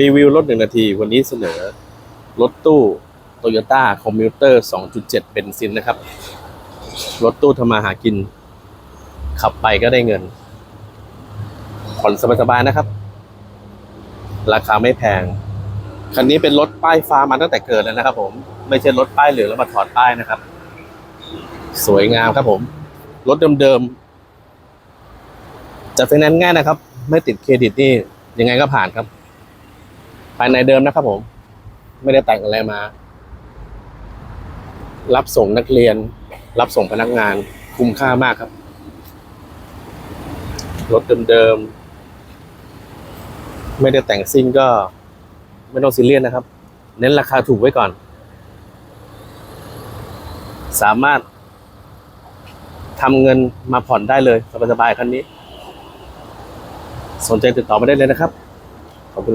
รีวิวรถหนึ่งนาที วันนี้เสนอ รถตู้ Toyota Commuter 2.7เบนซินนะครับ รถตู้ทำมาหากิน ขับไปก็ได้เงิน ผ่อนสบายๆนะครับ ราคาไม่แพง คันนี้เป็นรถป้ายฟ้ามาตั้งแต่เกิดแล้วนะครับผม ไม่ใช่รถป้ายเหลืองแล้วมาถอดป้ายนะครับ สวยงามครับผม รถเดิมๆจะไฟแนนซ์ง่ายนะครับ ไม่ติดเครดิตนี่ยังไงก็ผ่านครับ ภายในเดิมนะครับผม ไม่ได้แต่งอะไรมา รับส่งนักเรียน รับส่งพนักงานคุ้มค่ามากครับ รถเดิมๆ ไม่ได้แต่งซิ่งก็ไม่ต้องซีเรียสนะครับ เน้นราคาถูกไว้ก่อน สามารถทำเงินมาผ่อนได้เลย สบายๆคันนี้ สนใจติดต่อมาได้เลยนะครับ ขอบคุณครับ